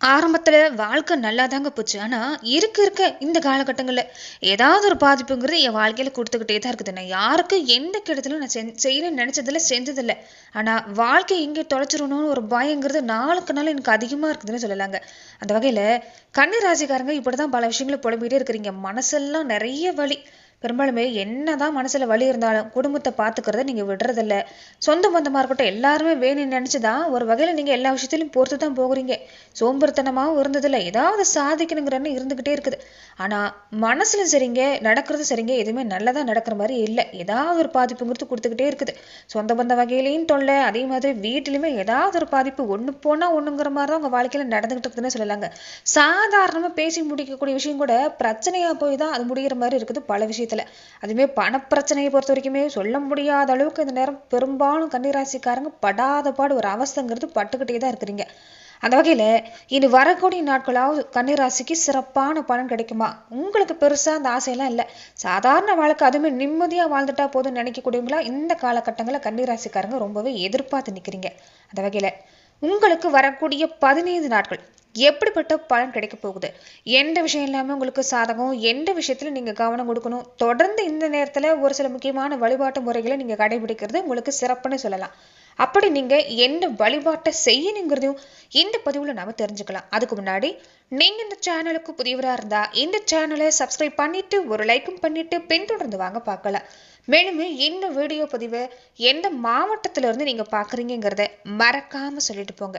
ஆரம்பத்தில் வாழ்க்கை நல்லா தாங்க போச்சு. ஆனால் இருக்க இருக்க இந்த காலகட்டங்களில். ஏதாவது ஒரு பாதிப்புங்கிறது என் வாழ்க்கையில கொடுத்துக்கிட்டே தான் இருக்குது. நான் யாருக்கும் எந்த கெடுதலும் நான் செஞ் செய்யணும்னு நினைச்சதில்ல செஞ்சதில்ல. ஆனா வாழ்க்கை எங்கே தொலைச்சிடணும்னு ஒரு பயங்கிறது நாளுக்கு நாள் எனக்கு அதிகமா இருக்குதுன்னு சொல்லலாங்க. அந்த வகையில கன்னி ராசிக்காரங்க இப்படிதான் பல விஷயங்களை புலம்பிட்டே இருக்கிறீங்க. மனசெல்லாம் நிறைய வழி பெரும்பாலுமே என்னதான் மனசுல வலி இருந்தாலும் குடும்பத்தை பாத்துக்கிறத நீங்க விடுறதில்ல. சொந்த பந்தமா இருக்கட்டும் எல்லாருமே வேணும்னு நினைச்சுதான் ஒரு வகையில நீங்க எல்லா விஷயத்திலும் பொறுத்து தான் போகிறீங்க. சோம்பேறித்தனமாவும் இருந்ததில்ல. ஏதாவது சாதிக்கணுங்கிறன்னு இருந்துக்கிட்டே இருந்துகிட்டே இருக்குது. ஆனா மனசுல சரிங்க நடக்கிறது சரிங்க எதுவுமே நல்லதா நடக்கிற மாதிரி இல்லை. ஏதாவது ஒரு பாதிப்புங்கிறது கொடுத்துக்கிட்டே இருக்குது. சொந்த பந்த வகையிலையும் தொல்லை அதே மாதிரி வீட்டிலுமே ஏதாவது ஒரு பாதிப்பு ஒண்ணு போனா ஒண்ணுங்கிற மாதிரி தான் உங்க வாழ்க்கையில நடந்துகிட்டு இருக்குதுன்னு சொல்லலாங்க. சாதாரணமா பேசி முடிக்கக்கூடிய விஷயம் கூட பிரச்சனையா போய் தான் அது முடிகிற மாதிரி இருக்குது பல விஷயம் விஷயத்துல. அதுவுமே பணப்பிரச்சனையை பொறுத்த வரைக்குமே சொல்ல முடியாத அளவுக்கு இந்த நேரம் பெரும்பாலும் கன்னிராசிக்காரங்க படாத பாடு ஒரு அவஸ்தைங்கிறது பட்டுக்கிட்டே தான் இருக்கிறீங்க. அந்த வகையில இனி வரக்கூடிய நாட்களாவது கன்னிராசிக்கு சிறப்பான பலன் கிடைக்குமா? உங்களுக்கு பெருசா அந்த ஆசையெல்லாம் இல்லை. சாதாரண வாழ்க்கை அதுவுமே நிம்மதியா வாழ்ந்துட்டா போதும்னு நினைக்கக்கூடியவங்களா இந்த காலகட்டங்களில் கன்னிராசிக்காரங்க ரொம்பவே எதிர்பார்த்து நிக்கிறீங்க. அந்த வகையில உங்களுக்கு வரக்கூடிய பதினைந்து நாட்கள் எப்படிப்பட்ட பலன் கிடைக்க போகுது? எந்த விஷயம் இல்லாம உங்களுக்கு சாதகம்? எந்த விஷயத்துல நீங்க கவனம் கொடுக்கணும்? தொடர்ந்து இந்த நேரத்துல ஒரு சில முக்கியமான வழிபாட்டு முறைகளை நீங்க கடைபிடிக்கிறது உங்களுக்கு சிறப்புன்னு சொல்லலாம். அப்படி நீங்க எந்த வழிபாட்டை செய்யணுங்கிறதையும் இந்த பதிவுல நாம தெரிஞ்சுக்கலாம். அதுக்கு முன்னாடி நீங்க இந்த சேனலுக்கு புதியவராக இருந்தா இந்த சேனலை சப்ஸ்கிரைப் பண்ணிட்டு ஒரு லைக்கும் பண்ணிட்டு பின்தொடர்ந்து வாங்க பார்க்கலாம். மேலும் இந்த வீடியோ பதிவை எந்த மாவட்டத்துல இருந்து நீங்க மறக்காமல் மறக்காம சொல்லிட்டு போங்க.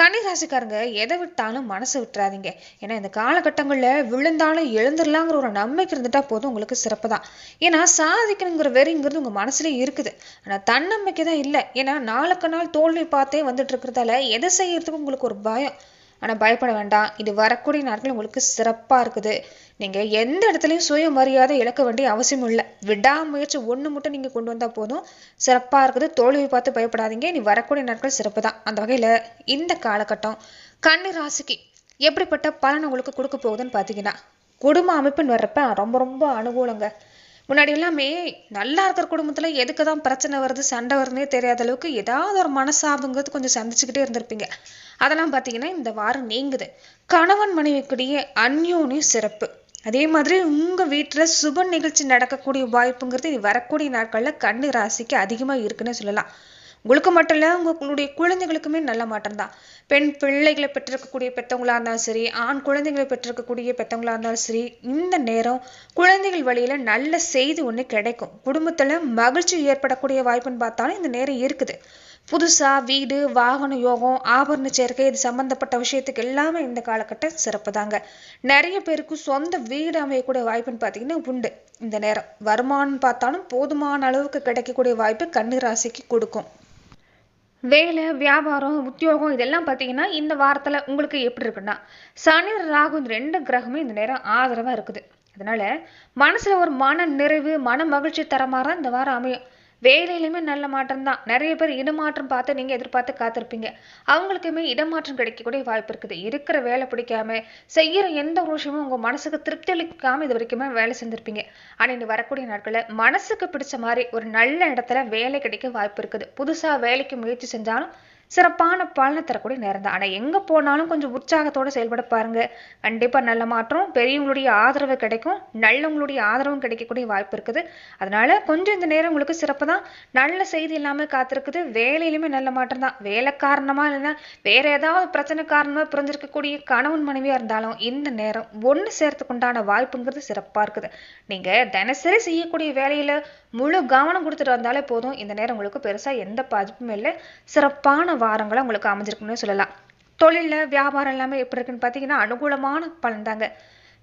கன்னிராசிக்காரங்க எதை விட்டாலும் மனசு விட்டுறாதீங்க. ஏன்னா இந்த காலகட்டங்களில் விழுந்தாலும் எழுந்துடலாங்கிற ஒரு நம்பிக்கை இருந்துட்டா போதும் உங்களுக்கு சிறப்பு தான் ஏன்னா சாதிக்கணுங்கிற வெறிங்கிறது உங்க மனசுலயே இருக்குது. ஆனா தன்னம்பிக்கை தான் இல்லை. ஏன்னா நாளுக்கு நாள் தோல்வி பார்த்தே வந்துட்டு இருக்கிறதால எதை செய்யறதுக்கு உங்களுக்கு ஒரு பயம். ஆனால் பயப்பட வேண்டாம். இது வரக்கூடிய நாட்கள் உங்களுக்கு சிறப்பாக இருக்குது. நீங்கள் எந்த இடத்துலையும் சுயமரியாதை இழக்க வேண்டிய அவசியம் இல்லை. விடாமுயற்சி ஒன்று மட்டும் நீங்கள் கொண்டு வந்தால் போதும். சிறப்பாக இருக்குது. தோல்வி பார்த்து பயப்படாதீங்க. நீ வரக்கூடிய நாட்கள் சிறப்பு தான். அந்த வகையில் இந்த காலகட்டம் கண்ணு ராசிக்கு எப்படிப்பட்ட பலன் உங்களுக்கு கொடுக்க போகுதுன்னு பார்த்தீங்கன்னா குடும்ப அமைப்புன்னு வர்றப்ப ரொம்ப ரொம்ப அனுகூலங்க. முன்னாடி எல்லாமே நல்லா இருக்கிற குடும்பத்தில் எதுக்கு தான் பிரச்சனை வருது சண்டை வருதுன்னே தெரியாத அளவுக்கு ஏதாவது ஒரு மனசாபுங்கிறது கொஞ்சம் சந்திச்சுக்கிட்டே இருந்திருப்பீங்க. அதெல்லாம் பார்த்தீங்கன்னா இந்த வாரம் நீங்குது. கணவன் மனைவிக்கிடையே அந்யோன்யம் சிறப்பு. அதே மாதிரி உங்கள் வீட்டில் சுப நிகழ்ச்சி நடக்கக்கூடிய வாய்ப்புங்கிறது இது வரக்கூடிய நாட்களில் கண்ணு ராசிக்கு அதிகமாக இருக்குன்னு சொல்லலாம். உங்களுக்கு மட்டும் இல்லை உங்களுடைய குழந்தைகளுக்குமே நல்ல மாற்றம் தான். பெண் பிள்ளைகளை பெற்றிருக்கக்கூடிய பெற்றவங்களா இருந்தாலும் சரி ஆண் குழந்தைகளை பெற்றிருக்கக்கூடிய பெற்றவங்களா இருந்தாலும் சரி இந்த நேரம் குழந்தைகள் வழியில் நல்ல செய்தி ஒன்று கிடைக்கும். குடும்பத்தில் மகிழ்ச்சி ஏற்படக்கூடிய வாய்ப்புன்னு பார்த்தாலும் இந்த நேரம் இருக்குது. புதுசா வீடு வாகன யோகம் ஆபரண சேர்க்கை இது சம்மந்தப்பட்ட விஷயத்துக்கு எல்லாமே இந்த காலகட்டம் சிறப்பு தாங்க. நிறைய பேருக்கு சொந்த வீடு அமையக்கூடிய வாய்ப்புன்னு பார்த்தீங்கன்னா உண்டு. இந்த நேரம் வருமானம் பார்த்தாலும் போதுமான அளவுக்கு கிடைக்கக்கூடிய வாய்ப்பு கண்ணு ராசிக்கு கொடுக்கும். வேலை வியாபாரம் உத்தியோகம் இதெல்லாம் பார்த்தீங்கன்னா இந்த வாரத்தில் உங்களுக்கு எப்படி இருக்குன்னா சனி ராகு இந்த ரெண்டு கிரகமும் இந்த நேரம் ஆதரவாக இருக்குது. அதனால மனசுல ஒரு மன நிறைவு மன மகிழ்ச்சி தரமாறா இந்த வாரம் அமையும். வேலையிலுமே நல்ல மாற்றம் தான் நிறைய பேர் இடமாற்றம் பார்த்து நீங்க எதிர்பார்த்து காத்திருப்பீங்க. அவங்களுக்குமே இடமாற்றம் கிடைக்கக்கூடிய வாய்ப்பு இருக்குது. இருக்கிற வேலை பிடிக்காம செய்யற எந்த ஒரு விஷயமும் உங்க மனசுக்கு திருப்தி அளிக்காம இது வரைக்குமே வேலை செஞ்சிருப்பீங்க. ஆனா இந்த வரக்கூடிய நாட்கள்ல மனசுக்கு பிடிச்ச மாதிரி ஒரு நல்ல இடத்துல வேலை கிடைக்க வாய்ப்பு இருக்குது. புதுசா வேலைக்கு முயற்சி செஞ்சாலும் சிறப்பான பலனை தரக்கூடிய நேரம் தான். ஆனால் எங்கே போனாலும் கொஞ்சம் உற்சாகத்தோடு செயல்பட பாருங்க. கண்டிப்பாக நல்ல மாற்றம் பெரியவங்களுடைய ஆதரவு கிடைக்கும் நல்லவங்களுடைய ஆதரவும் கிடைக்கக்கூடிய வாய்ப்பு இருக்குது. அதனால கொஞ்சம் இந்த நேரம் உங்களுக்கு சிறப்பு தான். நல்ல செய்தி இல்லாமல் காத்திருக்குது. வேலையிலுமே நல்ல மாற்றம் தான். வேலை காரணமாக இல்லைன்னா வேற ஏதாவது பிரச்சனை காரணமாக பிரிஞ்சிருக்கக்கூடிய கணவன் மனைவியாக இருந்தாலும் இந்த நேரம் ஒன்று சேர்த்துக்கு உண்டான வாய்ப்புங்கிறது சிறப்பாக இருக்குது. நீங்கள் தினசரி செய்யக்கூடிய வேலையில் முழு கவனம் கொடுத்துட்டு வந்தாலே போதும். இந்த நேரம் உங்களுக்கு பெருசாக எந்த பாதிப்பும் இல்லை. சிறப்பான வாரங்களும் உங்களுக்கு அமைஞ்சிருக்குன்னு சொல்லலாம். தொழில்ல வியாபாரம் எல்லாமே எப்படி இருக்குன்னு பார்த்தீங்கன்னா அனுகூலமான பலன் தாங்க.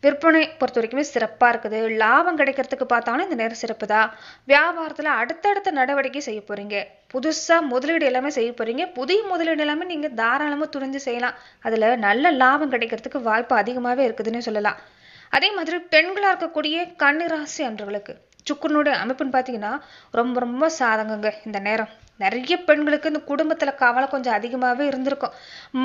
விற்பனை பொறுத்த வரைக்குமே சிறப்பா இருக்குது. லாபம் கிடைக்கிறதுக்கு பார்த்தாலும் இந்த நேரம் சிறப்பு தான். வியாபாரத்துல அடுத்தடுத்த நடவடிக்கை செய்ய போறீங்க. புதுசா முதலீடு எல்லாமே செய்ய போறீங்க. புதிய முதலீடு எல்லாமே நீங்க தாராளமாக துணிஞ்சு செய்யலாம். அதுல நல்ல லாபம் கிடைக்கிறதுக்கு வாய்ப்பு அதிகமாவே இருக்குதுன்னு சொல்லலாம். அதே மாதிரி பெண்களா இருக்கக்கூடிய கன்னிராசி அன்றவர்களுக்கு சுக்கரனுடைய அமைப்புன்னு பார்த்தீங்கன்னா ரொம்ப ரொம்ப சாதகங்க இந்த நேரம். நிறைய பெண்களுக்கு இந்த குடும்பத்தில் கவலை கொஞ்சம் அதிகமாகவே இருந்திருக்கும்.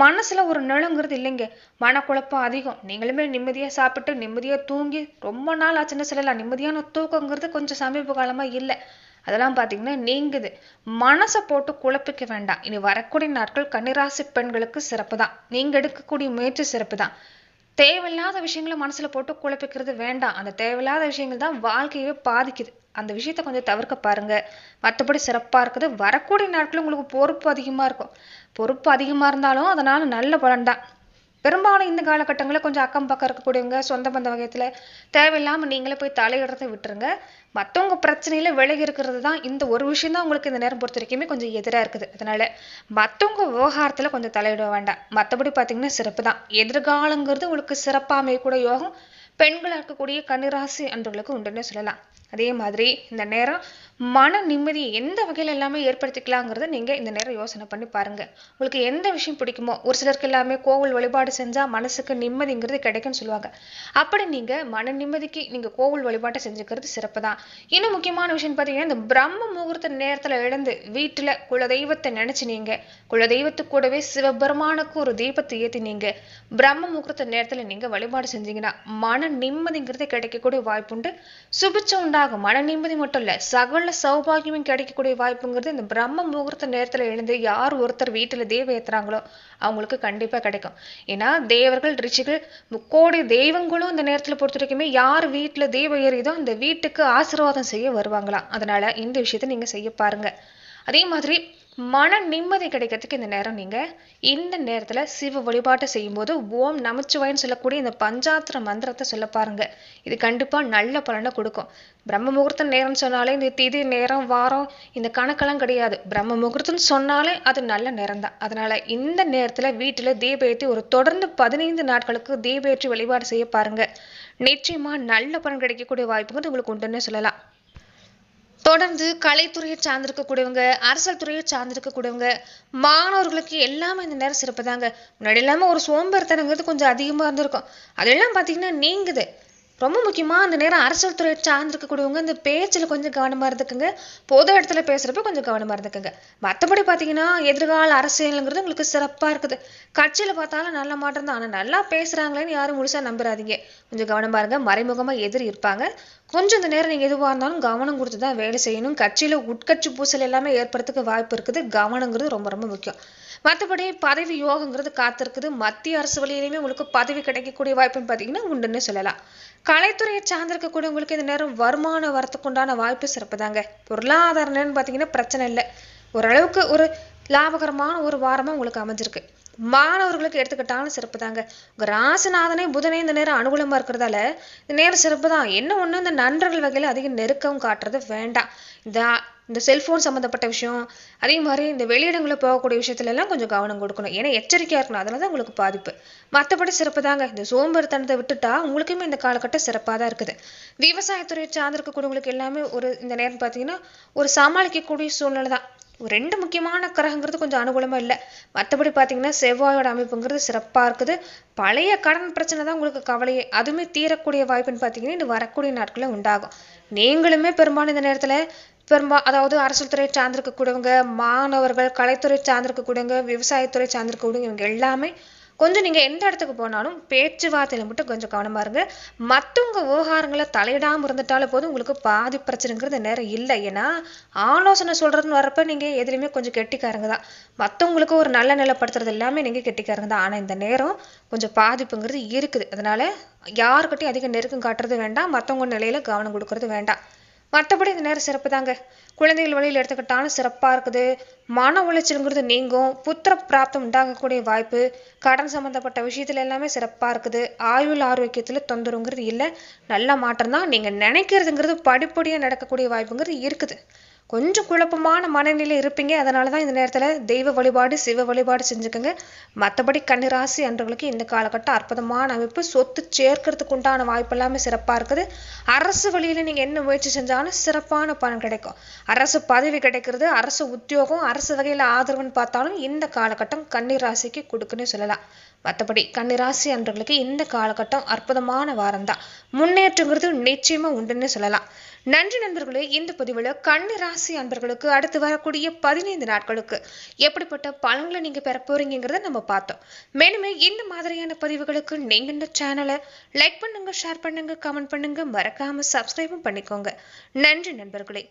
மனசில் ஒரு நிலங்கிறது இல்லைங்க. மனக்குழப்பம் அதிகம். நீங்களுமே நிம்மதியாக சாப்பிட்டு நிம்மதியாக தூங்கி ரொம்ப நாள் ஆச்சுன்னு சொல்லலாம். நிம்மதியான தூக்கங்கிறது கொஞ்சம் சமீப காலமாக இல்லை. அதெல்லாம் பார்த்தீங்கன்னா நீங்குது. மனசை போட்டு குழப்பிக்க வேண்டாம். இனி வரக்கூடிய நாட்கள் கன்னிராசி பெண்களுக்கு சிறப்பு தான் நீங்கள் எடுக்கக்கூடிய முயற்சி சிறப்பு தான் தேவையில்லாத விஷயங்களை மனசில் போட்டு குழப்பிக்கிறது வேண்டாம். அந்த தேவையில்லாத விஷயங்கள் தான் வாழ்க்கையவே பாதிக்குது. அந்த விஷயத்த கொஞ்சம் தவிர்க்க பாருங்க. மற்றபடி சிறப்பாக இருக்குது. வரக்கூடிய நாட்கள் உங்களுக்கு பொறுப்பு அதிகமாக இருக்கும். பொறுப்பு அதிகமாக இருந்தாலும் அதனால் நல்ல பலன் தான். பெரும்பாலும் இந்த காலகட்டங்களில் கொஞ்சம் அக்கம் பக்கம் இருக்கக்கூடியவங்க சொந்த பந்த வகையத்தில் தேவையில்லாமல் நீங்களே போய் தலையிடுறதை விட்டுருங்க. மற்றவங்க பிரச்சனையில் விலகி இருக்கிறது தான் இந்த ஒரு விஷயம் தான் உங்களுக்கு இந்த நேரம் பொறுத்த வரைக்குமே கொஞ்சம் எதிராக இருக்குது. அதனால மற்றவங்க விவகாரத்தில் கொஞ்சம் தலையிட வேண்டாம். மற்றபடி பார்த்தீங்கன்னா சிறப்பு தான். எதிர்காலங்கிறது உங்களுக்கு சிறப்பாக அமையக்கூடிய யோகம் பெண்களாக இருக்கக்கூடிய கன்னிராசி அன்றவர்களுக்கு உண்டுன்னு சொல்லலாம். அதே மாதிரி இந்த நேரம் மன நிம்மதியை எந்த வகையில் எல்லாமே ஏற்படுத்திக்கலாங்கிறத நீங்கள் இந்த நேரம் யோசனை பண்ணி பாருங்கள் உங்களுக்கு எந்த விஷயம் பிடிக்குமோ ஒரு சிலருக்கு எல்லாமே கோவில் வழிபாடு செஞ்சால் மனசுக்கு நிம்மதிங்கிறது கிடைக்கும்னு சொல்லுவாங்க. அப்படி நீங்கள் மன நிம்மதிக்கு நீங்கள் கோவில் வழிபாட்டை செஞ்சுக்கிறது சிறப்பு தான் இன்னும் முக்கியமான விஷயம் பார்த்தீங்கன்னா இந்த பிரம்ம முகூர்த்த நேரத்தில் எழுந்து வீட்டில் குலதெய்வத்தை நினச்சி நீங்க குலதெய்வத்து கூடவே சிவபெருமானுக்கு ஒரு தீபத்தை ஏற்றி நீங்கள் பிரம்ம முகூர்த்த நேரத்தில் நீங்கள் வழிபாடு செஞ்சீங்கன்னா மன நிம்மதிங்கிறது கிடைக்கக்கூடிய வாய்ப்புண்டு. சுபிச்சம் உண்டாகும். மன நிம்மதி மட்டும் இல்லை சகல சௌபாகியமும் கிடைக்கக்கூடிய வாய்ப்புங்கிறது இந்த பிரம்ம முகூர்த்த நேரத்தில் எழுந்து யார் ஒருத்தர் வீட்டில் தேவ ஏற்றுறாங்களோ அவங்களுக்கு கண்டிப்பாக கிடைக்கும். ஏன்னா தேவர்கள் ரிச்சிகள் முக்கோடி தெய்வங்களும் இந்த நேரத்தில் பொறுத்த வரைக்குமே யார் வீட்டில் தெய்வம் ஏறியதோ அந்த வீட்டுக்கு ஆசீர்வாதம் செய்ய வருவாங்களாம். அதனால இந்த விஷயத்த நீங்கள் செய்ய பாருங்க. அதே மாதிரி மன நிம்மதி கிடைக்கிறதுக்கு இந்த நேரம் நீங்கள் இந்த நேரத்தில் சிவ வழிபாட்டை செய்யும்போது ஓம் நமச்சிவாயின்னு சொல்லக்கூடிய இந்த பஞ்சாத்திர மந்திரத்தை சொல்ல பாருங்க. இது கண்டிப்பாக நல்ல பலனை கொடுக்கும். பிரம்ம முகூர்த்தம் நேரம்னு சொன்னாலே இந்த திதி நேரம் வாரம் இந்த கணக்கெல்லாம் கிடையாது. பிரம்ம முகூர்த்தம்னு சொன்னாலே அது நல்ல நேரம் தான் அதனால் இந்த நேரத்தில் வீட்டில் தீபேற்றி ஒரு தொடர்ந்து பதினைந்து நாட்களுக்கு தீபேற்றி வழிபாடு செய்ய பாருங்க. நிச்சயமாக நல்ல பலன் கிடைக்கக்கூடிய வாய்ப்புங்கிறது உங்களுக்கு உண்டுன்னு சொல்லலாம். தொடர்ந்து கலைத்துறையை சார்ந்திருக்கக்கூடியவங்க அரசியல் துறையை சார்ந்திருக்கக்கூடியவங்க மாணவர்களுக்கு எல்லாமே இந்த நேரம் சிறப்பு தாங்க முன்னாடி இல்லாம ஒரு சோம்பேறித்தனங்கிறது கொஞ்சம் அதிகமா இருந்திருக்கும். அதெல்லாம் பாத்தீங்கன்னா நீங்குது. ரொம்ப முக்கியமாக அந்த நேரம் அரசியல் துறை சார்ந்திருக்கக்கூடியவங்க இந்த பேச்சில் கொஞ்சம் கவனமாக இருந்துக்குங்க. பொது இடத்துல பேசுகிறப்ப கொஞ்சம் கவனமாக இருந்துக்குங்க. மற்றபடி பார்த்தீங்கன்னா எதிர்கால அரசியலுங்கிறது உங்களுக்கு சிறப்பாக இருக்குது. கட்சியில் பார்த்தாலும் நல்ல மாற்றம் தான். ஆனால் நல்லா பேசுகிறாங்களேன்னு யாரும் முழுசாக நம்புறாதீங்க. கொஞ்சம் கவனமா இருங்க. மறைமுகமாக எதிர் இருப்பாங்க. கொஞ்சம் இந்த நேரம் நீங்கள் எதுவாக இருந்தாலும் கவனம் கொடுத்து தான் வேலை செய்யணும். கட்சியில் உட்கட்சி பூசல் எல்லாமே ஏற்படுறதுக்கு வாய்ப்பு இருக்குது. கவனங்கிறது ரொம்ப ரொம்ப முக்கியம். மற்றபடி பதவி யோகங்கிறது காத்திருக்குது. மத்திய அரசு வழியிலையுமே உங்களுக்கு பதவி கிடைக்கக்கூடிய வாய்ப்புன்னு பார்த்தீங்கன்னா உண்டுன்னு சொல்லலாம். கலைத்துறையை சார்ந்திருக்கக்கூடியவங்களுக்கு இந்த நேரம் வருமானம் வரத்துக்கு உண்டான வாய்ப்பு சிறப்பு தாங்க பொருளாதார நேரம் பார்த்தீங்கன்னா பிரச்சனை இல்லை. ஓரளவுக்கு ஒரு லாபகரமான ஒரு வாரமா உங்களுக்கு அமைஞ்சிருக்கு. மாணவர்களுக்கு எடுத்துக்கிட்டாலும் சிறப்பு தாங்க உங்க ராசிநாதனே புதனே இந்த நேரம் அனுகூலமா இருக்கிறதால இந்த நேரம் சிறப்பு தான் என்ன ஒண்ணு இந்த நண்பர்கள் வகையில் அதிக நெருக்கம் காட்டுறது வேண்டாம். இந்த இந்த செல்ஃபோன் சம்மந்தப்பட்ட விஷயம் அதே மாதிரி இந்த வெளியிடங்களில் போகக்கூடிய விஷயத்துல எல்லாம் கொஞ்சம் கவனம் கொடுக்கணும். ஏன்னா எச்சரிக்கையா இருக்கணும். அதனால தான் உங்களுக்கு பாதிப்பு. மற்றபடி சிறப்பு தாங்க. இந்த சோம்பேறித்தனத்தை விட்டுட்டா உங்களுக்குமே இந்த காலகட்டம் சிறப்பாக தான் இருக்குது. விவசாயத்துறை சார்ந்திருக்கக்கூடியவங்களுக்கு எல்லாமே ஒரு இந்த நேரம் பார்த்தீங்கன்னா ஒரு சமாளிக்கக்கூடிய சூழ்நிலை தான். ரெண்டு முக்கியமான கிரகங்கிறது கொஞ்சம் அனுகூலமாக இல்லை. மற்றபடி பார்த்தீங்கன்னா செவ்வாயோட அமைப்புங்கிறது சிறப்பா இருக்குது. பழைய கடன் பிரச்சனை தான் உங்களுக்கு கவலையே. அதுவுமே தீரக்கூடிய வாய்ப்புன்னு பார்த்தீங்கன்னா இது வரக்கூடிய நாட்களில் உண்டாகும். நீங்களுமே பெரும்பாலும் இந்த நேரத்துல பெரும்பா அதாவது அரசியல் துறை சார்ந்திருக்கக்கூடியவங்க மாணவர்கள் கலைத்துறை சார்ந்திருக்கக்கூடியவங்க விவசாயத்துறை சார்ந்திருக்கக்கூடியவங்க இவங்க எல்லாமே கொஞ்சம் நீங்கள் எந்த இடத்துக்கு போனாலும் பேச்சுவார்த்தையில் மட்டும் கொஞ்சம் கவனமா இருங்க. மற்றவங்க விவகாரங்களை தலையிடாமல் இருந்துட்டாலும் போதும் உங்களுக்கு பாதி பிரச்சனைங்கிறது நேரம் இல்லை. ஏன்னா ஆலோசனை சொல்கிறதுன்னு வரப்போ நீங்கள் எதுலேயுமே கொஞ்சம் கெட்டிக்காரங்க தான். மற்றவங்களுக்கு ஒரு நல்ல நிலைப்படுத்துறது எல்லாமே நீங்கள் கெட்டிக்காரங்க தான். ஆனால் இந்த நேரம் கொஞ்சம் பாதிப்புங்கிறது இருக்குது. அதனால் யாருக்கிட்டையும் அதிக நெருக்கம் காட்டுறது வேண்டாம். மற்றவங்க நிலையில் கவனம் கொடுக்கறது வேண்டாம். மற்றபடி இந்த நேரம் சிறப்பு தாங்க குழந்தைகள் வழியில் எடுத்துக்கிட்டாலும் சிறப்பாக இருக்குது. மன உளைச்சலுங்கிறது நீங்கும். புத்திர பிராப்தம் உண்டாகக்கூடிய வாய்ப்பு கடன் சம்மந்தப்பட்ட விஷயத்துல எல்லாமே சிறப்பாக இருக்குது. ஆயுள் ஆரோக்கியத்தில் தொந்தரவுங்கிறது இல்லை. நல்ல மாற்றம் தான் நீங்கள் நினைக்கிறதுங்கிறது படிப்படியாக நடக்கக்கூடிய வாய்ப்புங்கிறது இருக்குது. கொஞ்சம் குழப்பமான மனநிலை இருப்பீங்க. அதனால தான் இந்த நேரத்தில் தெய்வ வழிபாடு சிவ வழிபாடு செஞ்சுக்கோங்க. மற்றபடி கன்னிராசி அன்றவர்களுக்கு இந்த காலகட்டம் அற்புதமான அமைப்பு. சொத்து சேர்க்கறதுக்கு உண்டான வாய்ப்பு எல்லாமே சிறப்பாக இருக்குது. அரசு வழியில் நீங்கள் என்ன முயற்சி செஞ்சாலும் சிறப்பான பலன் கிடைக்கும். அரசு பதவி கிடைக்கிறது அரசு உத்தியோகம் அரசு வகையில் ஆதரவுன்னு பார்த்தாலும் இந்த காலகட்டம் கன்னிராசிக்கு கொடுக்குன்னு சொல்லலாம். மற்றபடி கன்னிராசி அன்பர்களுக்கு இந்த காலகட்டம் அற்புதமான வாரம் தான் முன்னேற்றங்கிறது நிச்சயமா உண்டுன்னு சொல்லலாம். நன்றி நண்பர்களே இந்த பதிவில் கன்னிராசி அன்பர்களுக்கு அடுத்து வரக்கூடிய பதினைந்து நாட்களுக்கு எப்படிப்பட்ட பலன்களை நீங்க பெற போறீங்கிறத நம்ம பார்த்தோம். மேலுமே இந்த மாதிரியான பதிவுகளுக்கு நீங்க இந்த சேனலை லைக் பண்ணுங்க ஷேர் பண்ணுங்க கமெண்ட் பண்ணுங்க மறக்காம சப்ஸ்கிரைபும் பண்ணிக்கோங்க. நன்றி நண்பர்களே.